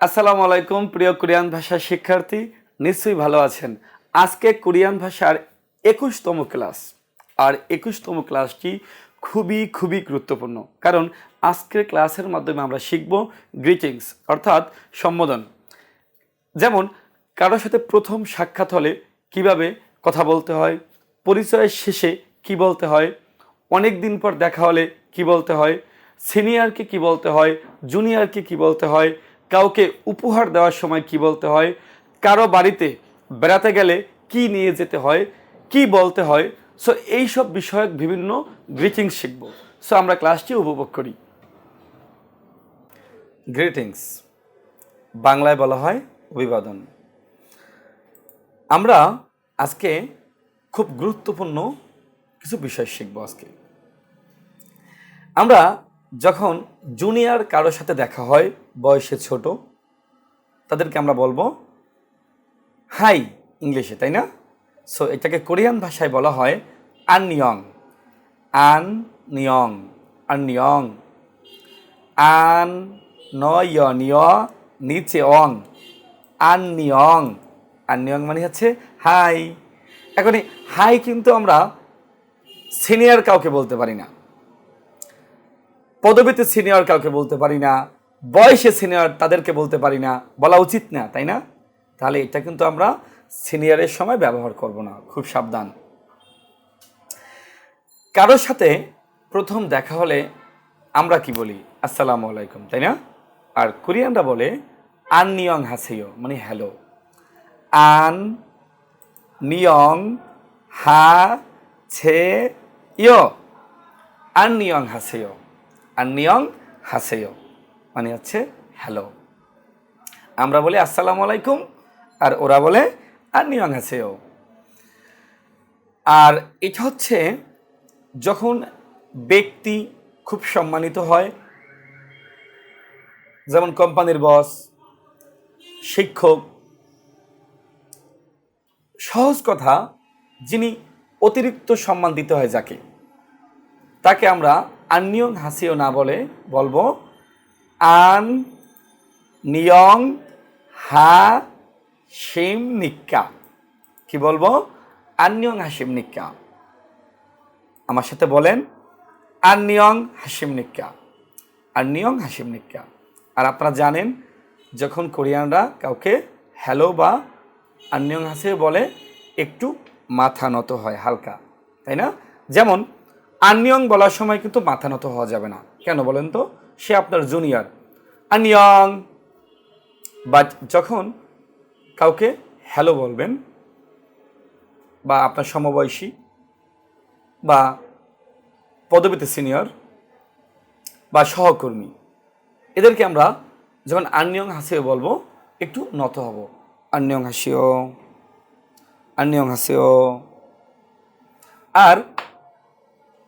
আসসালামু আলাইকুম, প্রিয় কোরিয়ান ভাষার শিক্ষার্থী। নিশ্চয়ই ভালো আছেন। আজকে কোরিয়ান ভাষার একুশতম ক্লাস। আর একুশতম ক্লাসটি খুবই খুবই গুরুত্বপূর্ণ। কারণ আজকের ক্লাসের মাধ্যমে আমরা শিখব গ্রিটিংস, অর্থাৎ সম্বোধন। যেমন কারোর সাথে প্রথম সাক্ষাৎ হলে কীভাবে কথা বলতে হয়, পরিচয়ের শেষে কি বলতে হয়, অনেক দিন পর দেখা হলে কি বলতে হয়, সিনিয়রকে কি বলতে হয়, জুনিয়রকে কি বলতে হয় কাউকে উপহার দেওয়ার সময় কি বলতে হয়? কারও বাড়িতে বেড়াতে গেলে কি নিয়ে যেতে হয়? কি বলতে হয়? সো এই সব বিষয়ক বিভিন্ন গ্রিটিংস শিখব। সো আমরা ক্লাসটি উপভোগ করি। গ্রিটিংস বাংলায় বলা হয় অভিবাদন। আমরা আজকে খুব গুরুত্বপূর্ণ কিছু বিষয় শিখব আজকে। আমরা যখন জুনিয়র কারোর সাথে দেখা হয়, বয়সে ছোট, তাদেরকে আমরা বলব হাই ইংলিশে তাই না? সো এটাকে কোরিয়ান ভাষায় বলা হয় আননিয়ং আন নিয়ং আননিয়ং আন নয় নিয় নিচে অং আন নিয়ং আন নিয়ং মানে হচ্ছে হাই এখন হাই কিন্তু আমরা সিনিয়র কাউকে বলতে পারি না। পদবীতে সিনিয়র কাউকে বলতে পারি না, বয়সে সিনিয়র তাদেরকে বলতে পারি না, বলা উচিত না, তাই না? তাহলে এটা কিন্তু আমরা সিনিয়রের সময় ব্যবহার করব না, খুব সাবধান। কারোর সাথে প্রথম দেখা হলে আমরা কি বলি? আসসালামু আলাইকুম, তাই না? আর কোরিয়ানরা বলে আন নিয়ং হাসেয় মানে হ্যালো আন নিয়ং হা ছে ইয়। আন নিয়ং হাসেয়। আর নিয়ং হাসেও মানে হচ্ছে হ্যালো আমরা বলি আসসালামু আলাইকুম, আর ওরা বলে আর নিয়ং হাসেও আর এটা হচ্ছে যখন ব্যক্তি খুব সম্মানিত হয়, যেমন কোম্পানির বস শিক্ষক, সহজ কথা, যিনি অতিরিক্ত সম্মান দিতে হয় যাকে, তাকে আমরা আননিয়ং হাসিও না বলে বলব, আন নিয়ং হা সিম নিক্কা। কি বলব? আননিয়ং হাসিম নিক্কা। আমার সাথে বলেন, আননিয়ং হাসিম নিক্কা। আননিয়ং হাসিম নিক্কা। আর আপনারা জানেন, যখন কোরিয়ানরা কাউকে হ্যালো বা আন্নিয়ং হাসে বলে, একটু মাথা নত হয় হালকা, তাই না? যেমন আন্নিয়ং বলার সময় কিন্তু মাথা নত হওয়া যাবে না। কেন বলেন তো? সে আপনার জুনিয়র আন্নিয়ং বাট যখন কাউকে হ্যালো বলবেন, বা আপনার সমবয়সী, বা পদবীতে সিনিয়র বা সহকর্মী, এদেরকে আমরা যখন আন্নিয়ং হাসিও বলব, একটু নত হব। আন্নিয়ং হাসিও আন্নিয়ং হাসিও। আর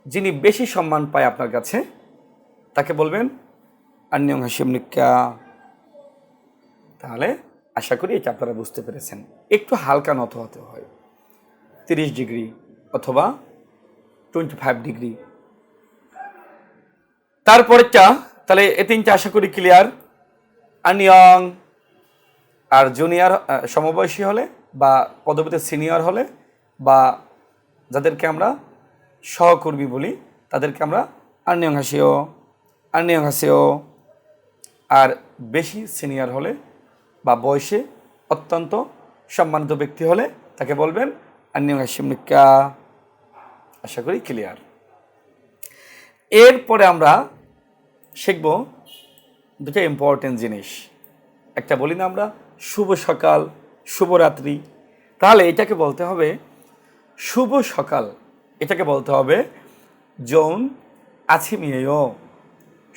যিনি বেশি সম্মান পায় আপনার কাছে, তাকে বলবেন, আন্নিয়ং হাসিম নিকা তাহলে আশা করি এটা আপনারা বুঝতে পেরেছেন। একটু হালকা নত হতে হয়। তিরিশ ডিগ্রি অথবা টোয়েন্টি ফাইভ ডিগ্রি। তারপরেরটা, তাহলে এ তিনটা আশা করি ক্লিয়ার। আনিয়ং আর জুনিয়র সমবয়সী হলে বা পদবীতে সিনিয়র হলে বা যাদেরকে আমরা সহকর্মী বলি, তাদেরকে আমরা আর্নিয়ং হাসিও আর্নিয়ং হাসিও। আর বেশি সিনিয়র হলে বা বয়সে অত্যন্ত সম্মানিত ব্যক্তি হলে তাকে বলবেন আর্নিয়ং হাসিম নিকা আশা করি ক্লিয়ার। এরপরে আমরা শিখব দুটো ইম্পর্টেন্ট জিনিস। একটা বলি না আমরা, শুভ সকাল শুভরাত্রি তাহলে এটাকে বলতে হবে শুভ সকাল। এটাকে বলতে হবে, যৌন আছিমিয়েও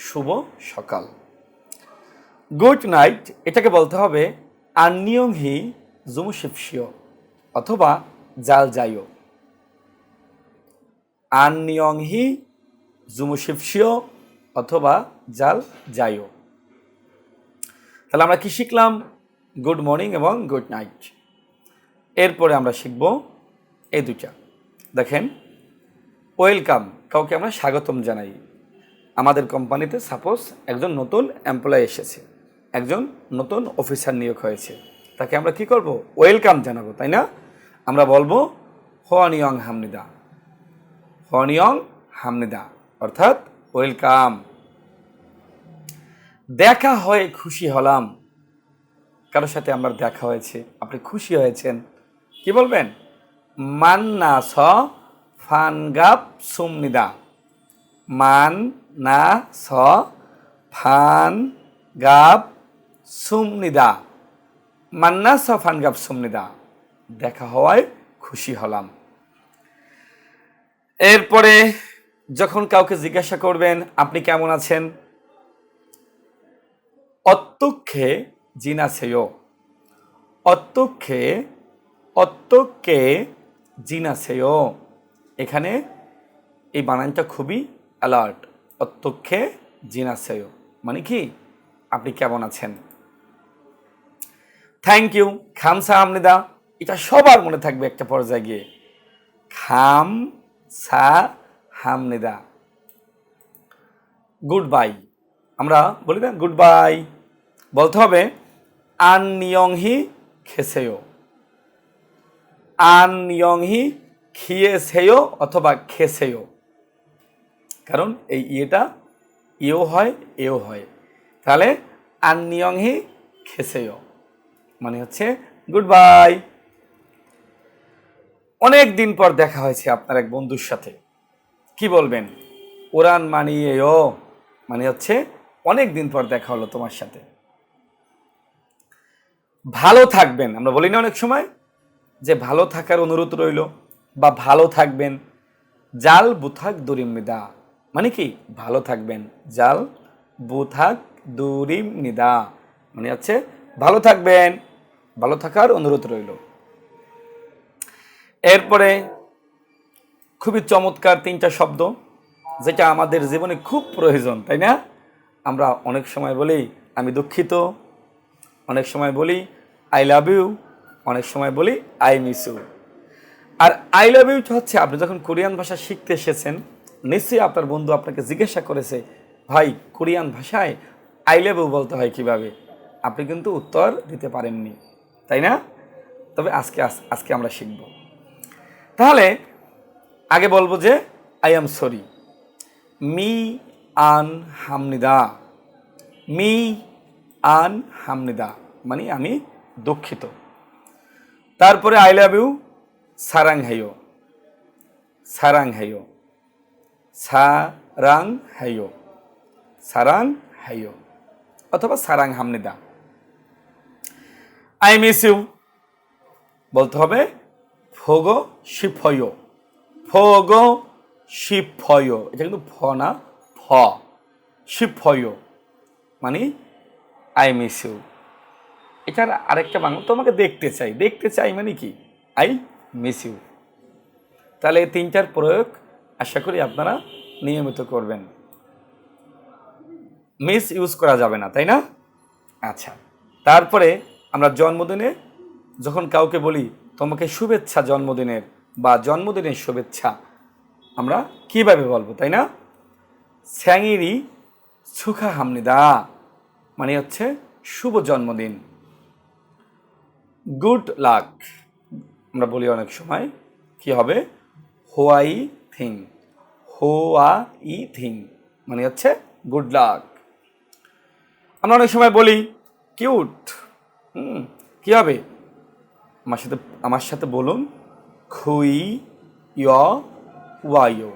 শুভ সকাল। গুড নাইট, এটাকে বলতে হবে আন্নিয়ং হি জুমুশিপসিও অথবা জাল যাইও আন্নিয়ং হি জুমুশিপসিও অথবা জাল যাইও তাহলে আমরা কি শিখলাম? গুড মর্নিং এবং গুড নাইট। এরপরে আমরা শিখব এই দুটা দেখেন ওয়েলকাম, কাউকে আমরা স্বাগতম জানাই। আমাদের কোম্পানিতে সাপোজ একজন নতুন এমপ্লয় এসেছে, একজন নতুন অফিসার নিয়োগ হয়েছে। তাকে আমরা কি করব? ওয়েলকাম জানাব, তাই না? আমরা বলব হনিয়ং হামনিদা। হনিয়ং হামনিদা, অর্থাৎ ওয়েলকাম। দেখা হয়ে খুশি হলাম। কারোর সাথে আমার দেখা হয়েছে, আপনি খুশি হয়েছেন। কি বলবেন? মান্না স ফানগাপ সুমনিদা মান না স, ফান গাপ সুমনিদা মান্না স, ফান গাপ সুমনিদা দেখা হওয়ায় খুশি হলাম। এরপরে যখন কাউকে জিজ্ঞাসা করবেন, আপনি কেমন আছেন? অত্যক্ষে জিনাসেয় অত্যক্ষে অত্যক্ষে জিনাসেয় এখানে এই বানানটা খুবই অ্যালার্ট, অত্যক্ষে জিনাসেয় মানে কি? আপনি কেমন আছেন? থ্যাংক ইউ খাম খামসা আমনিদা এটা সবার মনে থাকবে একটা পর্যায়ে গিয়ে। খাম সা হামনিদা গুড বাই আমরা বলি না গুড বাই বলতে হবে, আন নিয়ংহি খেসেও আন নিয়ংহি খিয়েছেও অথবা খেসেও কারণ এই ইয়েটা ইও হয়, এও হয়। তাহলে আন নিয়ংহি খেসেও মানে হচ্ছে গুড বাই অনেক দিন পর দেখা হয়েছে আপনার এক বন্ধুর সাথে। কি বলবেন? ওরান মানিয়েও। মানে হচ্ছে অনেক দিন পর দেখা হলো তোমার সাথে। ভালো থাকবেন। আমরা বলি না অনেক সময় যে ভালো থাকার অনুরোধ রইল। বা ভালো থাকবেন। জাল বুথাক দুরিম নিদা। মানে কি? ভালো থাকবেন। জাল বুথাক দুরিম নিদা। মানে হচ্ছে ভালো থাকবেন। ভালো থাকার অনুরোধ রইল। এরপরে খুবই চমৎকার তিনটা শব্দ, যেটা আমাদের জীবনে খুব প্রয়োজন, তাই না? আমরা অনেক সময় বলি, আমি দুঃখিত। অনেক সময় বলি আই লাভ ইউ অনেক সময় বলি আই মিস ইউ আর আই লাভ ইউ হচ্ছে, আপনি যখন কোরিয়ান ভাষা শিখতে এসেছেন, নিশ্চয়ই আপনার বন্ধু আপনাকে জিজ্ঞাসা করেছে, ভাই, কোরিয়ান ভাষায় আই লাভ ইউ বলতে হয় কীভাবে? আপনি কিন্তু উত্তর দিতে পারেননি, তাই না? তবে আজকে আজ- আজকে আমরা শিখব। তাহলে, আগে বলব যে আই এম সরি মি আন হামনিদা। মি আন হামনিদা মানে আমি দুঃখিত। তারপরে আই লাভ ইউ সারাং হাইও সারাং হাইও সারাং হাইও সারাং হাইও অথবা সারাং হামনিদা আই মিস ইউ বলতে হবে ফোগো শিফয়। ফোগো শিফয়। এটা কিন্তু ফ না ফ শিফয়। মানে আই মিস ইউ এটার আরেকটা বাংলা, তোমাকে দেখতে চাই। দেখতে চাই মানে কি? আই মিস ইউ তাহলে এই তিনটার প্রয়োগ আশা করি আপনারা নিয়মিত করবেন। মিস ইউজ করা যাবে না, তাই না? আচ্ছা তারপরে আমরা জন্মদিনে যখন কাউকে বলি, তোমাকে শুভেচ্ছা জন্মদিনের বা জন্মদিনের শুভেচ্ছা, আমরা কীভাবে বলব, তাই না? স্যাঙিরি সুখা হামনিদা মানে হচ্ছে শুভ জন্মদিন। Good luck. আমরা বলি অনেক সময়, কি হবে? হোয়াই থিং। হোয়া ই থিং মানে হচ্ছে গুড লাক। আমরা অনেক সময় বলি, কিউট। হুম, কী হবে? আমার সাথে আমার সাথে বলুন, খুই ইয় ওয়াইও।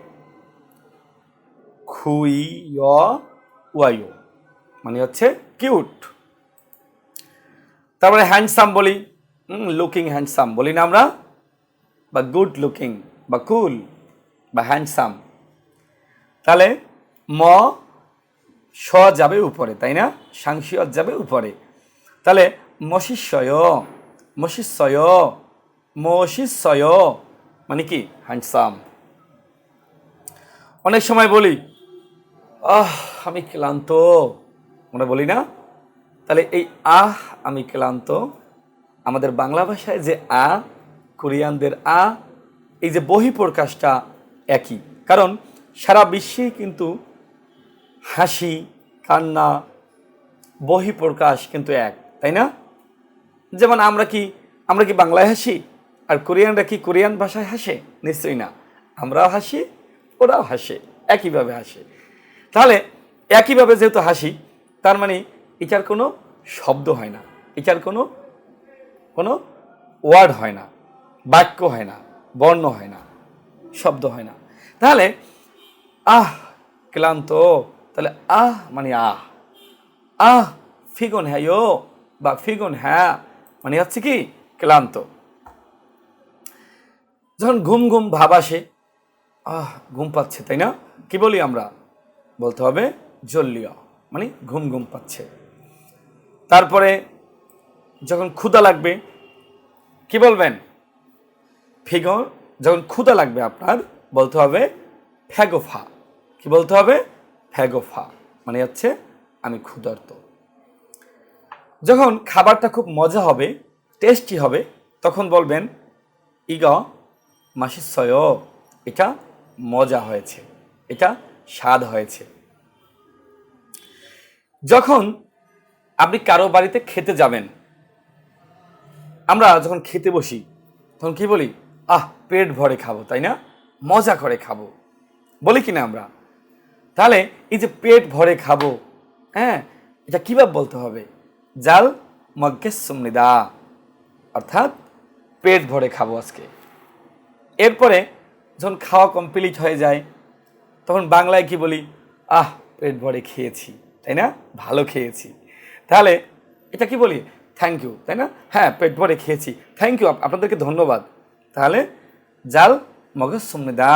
খুই ইয় ওয়াইও মানে হচ্ছে কিউট। তারপরে হ্যান্ডসাম বলি লুকিং হ্যান্ডসাম বলি না আমরা? বা গুড লুকিং বা কুল বা হ্যান্ডসাম তাহলে ম স যাবে উপরে, তাই না? সাংসিয়ত যাবে উপরে। তাহলে মশিষ্যয় মশিষ্যয় মশিষ্যয় মানে কি? হ্যান্ডসাম অনেক সময় বলি, আহ, আমি ক্লান্ত। আমরা বলি না? তাহলে এই আহ, আমি ক্লান্ত আমাদের বাংলা ভাষায় যে আ, কোরিয়ানদের আ, এই যে বহিঃপ্রকাশটা একই। কারণ সারা বিশ্বেই কিন্তু হাসি, কান্না, বহিঃপ্রকাশ কিন্তু এক, তাই না? যেমন আমরা কি আমরা কি বাংলায় হাসি? আর কোরিয়ানরা কি কোরিয়ান ভাষায় হাসে? নিশ্চয়ই না। আমরাও হাসি, ওরাও হাসে, একইভাবে হাসে। তাহলে একইভাবে যেহেতু হাসি, তার মানে এটার কোনো শব্দ হয় না। এটার কোনো কোনো ওয়ার্ড হয় না, বাক্য হয় না, বর্ণ হয় না, শব্দ হয় না। তাহলে আহ ক্লান্ত, তাহলে আহ মানে আহ আহ ফিগুন হ্যাঁ ইয়ো বা ফিগুন হ্যাঁ মানে হচ্ছে কি ক্লান্ত। যখন ঘুম ঘুম ভাব আসে, আহ ঘুম পাচ্ছে, তাই না? কি বলি আমরা? বলতে হবে জল্লিয়া মানে ঘুম ঘুম পাচ্ছে। তারপরে যখন ক্ষুদা লাগবে, কি বলবেন? ফিগর, যখন ক্ষুদা লাগবে আপনার, বলতে হবে ফ্যাগোফা। কি বলতে হবে? ফ্যাগোফা। মানে হচ্ছে আমি ক্ষুধার্ত। যখন খাবারটা খুব মজা হবে টেস্টি হবে, তখন বলবেন, ইগ মাসিসয়, এটা মজা হয়েছে, এটা স্বাদ হয়েছে। যখন আপনি কারও বাড়িতে খেতে যাবেন আমরা যখন খেতে বসি, তখন কি বলি? আহ, পেট ভরে খাব, তাই না? মজা করে খাব। বলি কি না আমরা? তাহলে এই যে পেট ভরে খাব হ্যাঁ এটা কীভাবে বলতে হবে? জাল মগ্গেস সুমনিদা, অর্থাৎ পেট ভরে খাব আজকে। এরপরে যখন খাওয়া কমপ্লিট হয়ে যায়, তখন বাংলায় কি বলি? আহ, পেট ভরে খেয়েছি, তাই না? ভালো খেয়েছি। তাহলে এটা কি বলি? থ্যাংক ইউ তাই না? হ্যাঁ পেট ভরে খেয়েছি। থ্যাংক ইউ আপনাদেরকে ধন্যবাদ। তাহলে, জাল, মগজ সুমনিদা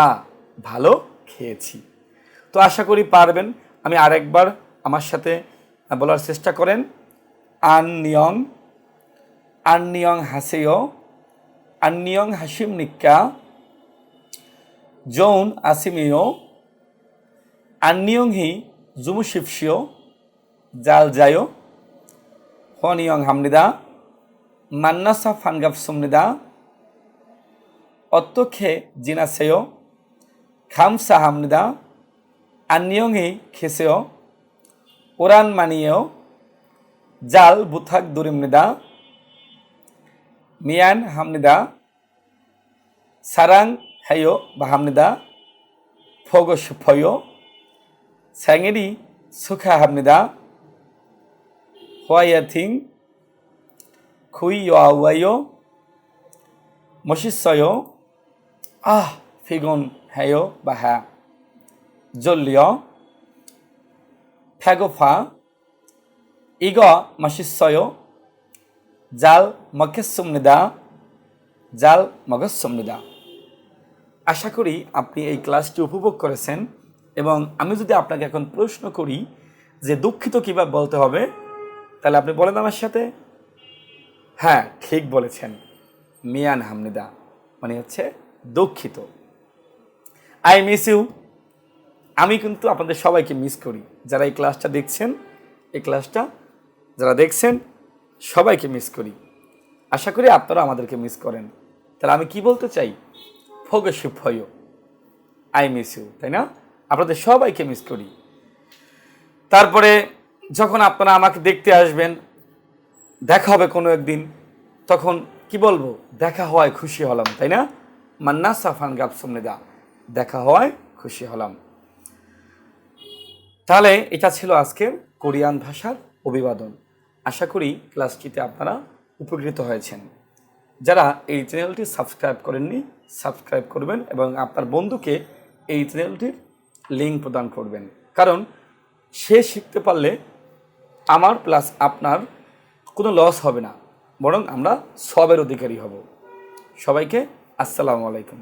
ভালো খেয়েছি। তো আশা করি পারবেন। আমি আরেকবার আমার সাথে বলার চেষ্টা করেন। আন নিয়ং আন নিয়ং হাসেয় আন নিয়ং হাসিম নিক্কা যৌন আসিমেয় আন নিয়ং হি জুমু শিবশিয় জাল হনিয়ং হামনিদা মান্নাসা ফানগাফ সুমনিদা অত্যক্ষে জিনাসেয় খামসা হামনিদা আন্নিয়ংহি খেসেয় ওরান মানিয়েও জাল বুথাক দুরিমনিদা মিয়ান হামনিদা সারাং হাইয় বা হামনিদা ফগ সুফয় স্যাঙেরি সুখা হামনিদা হোয়াইয়াথিং খুই আওয়াইয় মশিসয় আহ ফিগুন হ্যায় বা হ্যাঁ জল্লিয় ফ্যাগোফা ইগ মাসিসয় জাল মকেসুমনিদা জাল মগসুমনিদা আশা করি আপনি এই ক্লাসটি উপভোগ করেছেন এবং আমি যদি আপনাকে এখন প্রশ্ন করি যে দুঃখিত কীভাবে বলতে হবে তাহলে আপনি বলেন আমার সাথে? হ্যাঁ ঠিক বলেছেন। মিয়ান হামনিদা মানে হচ্ছে দুঃখিত। আই মিস ইউ আমি কিন্তু আপনাদের সবাইকে মিস করি। যারা এই ক্লাসটা দেখছেন, এই ক্লাসটা যারা দেখছেন, সবাইকে মিস করি। আশা করি আপনারা আমাদেরকে মিস করেন। তাহলে আমি কি বলতে চাই? ফোগেশিপ হয় আই মিস ইউ তাই না? আপনাদের সবাইকে মিস করি। তারপরে যখন আপনারা আমাকে দেখতে আসবেন, দেখা হবে কোনো একদিন, তখন কি বলব? দেখা হওয়ায় খুশি হলাম, তাই না? মান্না সাফান গাব সুমনিদা দেখা হওয়ায় খুশি হলাম। তাহলে এটা ছিল আজকের কোরিয়ান ভাষার অভিবাদন। আশা করি ক্লাসটিতে আপনারা উপকৃত হয়েছেন। যারা এই চ্যানেলটি সাবস্ক্রাইব করেননি, সাবস্ক্রাইব করবেন এবং আপনার বন্ধুকে এই চ্যানেলটির লিঙ্ক প্রদান করবেন। কারণ সে শিখতে পারলে আমার প্লাস আপনার কোনো লস হবে না। বরং আমরা সবের অধিকারী হব। সবাইকে আসসালামু আলাইকুম।